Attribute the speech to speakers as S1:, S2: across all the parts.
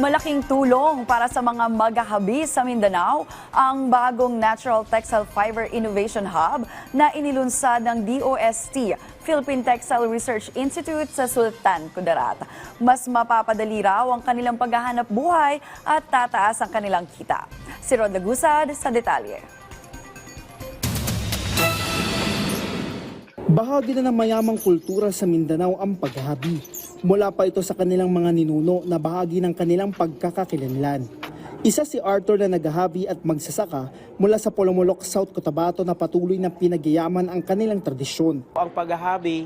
S1: Malaking tulong para sa mga maghahabi sa Mindanao ang bagong Natural Textile Fiber Innovation Hub na inilunsad ng DOST, Philippine Textile Research Institute sa Sultan Kudarat. Mas mapapadali raw ang kanilang paghahanap buhay at tataas ang kanilang kita. Si Rod Lagusad sa detalye.
S2: Bahagi na ng mayamang kultura sa Mindanao ang paghahabi. Mula pa ito sa kanilang mga ninuno na bahagi ng kanilang pagkakakilanlan. Isa si Arthur na naghahabi at magsasaka mula sa Polomolok, South Cotabato na patuloy na pinagyayaman ang kanilang tradisyon.
S3: Ang paghahabi,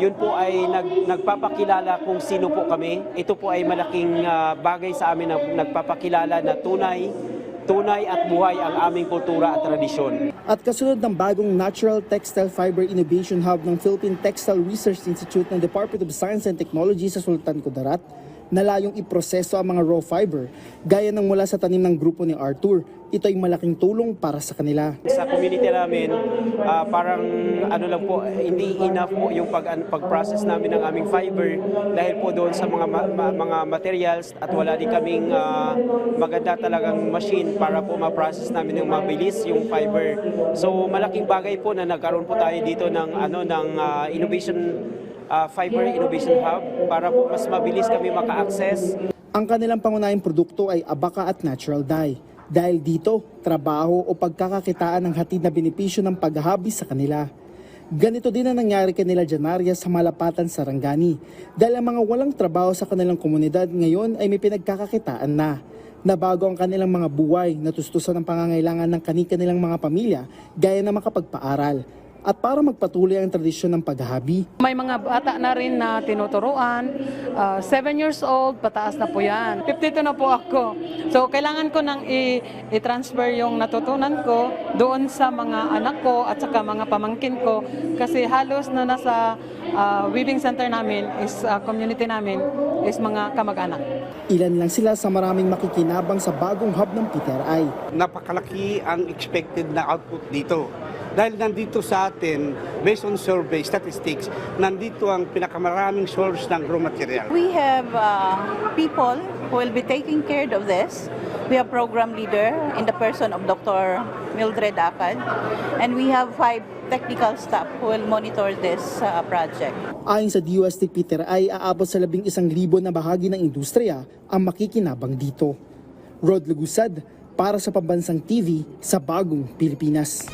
S3: yun po ay nag, nagpapakilala kung sino po kami. Ito po ay malaking ah, bagay sa amin na nagpapakilala na tunay, tunay at buhay ang aming kultura at tradisyon.
S2: At kasunod ng bagong Natural Textile Fiber Innovation Hub ng Philippine Textile Research Institute ng Department of Science and Technology sa Sultan Kudarat, nalayong iproseso ang mga raw fiber gaya ng mula sa tanim ng grupo ni Arthur. Ito ay malaking tulong para sa kanila.
S3: Sa community namin, ah, parang ano lang po, hindi enough po yung pag, pag-process namin ng aming fiber dahil po doon sa mga ma- ma- mga materials at wala din kaming ah, maganda talagang machine para po ma-process namin yung mabilis yung fiber. So malaking bagay po na nagkaroon po tayo dito ng ano ng ah, innovation ah, fiber innovation hub para po mas mabilis kami maka-access
S2: Ang kanilang pangunahing produkto ay abaka at natural dye. Dahil dito, trabaho o pagkakakitaan ng hatid na benepisyo ng paghahabi sa kanila. Ganito din ang nangyari kanila Janaria sa Malapatan, Sarangani. Dahil ang mga walang trabaho sa kanilang komunidad ngayon ay may pinagkakakitaan na. Nabago ang kanilang mga buhay, natustusan ang pangangailangan ng kani-kanilang mga pamilya gaya na makapagpaaral. At para magpatuloy ang tradisyon ng paghahabi,
S4: May mga bata na rin na tinuturuan. 7 years old, pataas na po yan. 52 na po ako. So, kailangan ko nang i-transfer yung natutunan ko doon sa mga anak ko at saka mga pamangkin ko. Kasi halos na nasa ah, weaving center namin, is ah, community namin, is mga kamag-anak.
S2: ilan lang sila sa maraming makikinabang sa bagong hub ng Peter Ay.
S5: napakalaki ang expected na output dito. Dahil nandito sa atin, based on survey statistics, nandito ang pinakamaraming source ng raw material.
S6: We have uh, people who will be taking care of this. We have program leader in the person of Dr. Mildred Akad, and we have five technical staff who will monitor this uh, project.
S2: Ayon sa DUST Peter ay aabot sa labing isang libo na bahagi ng industriya ang makikinabang dito. Rod Lugusad para sa Pambansang TV sa Bagong Pilipinas.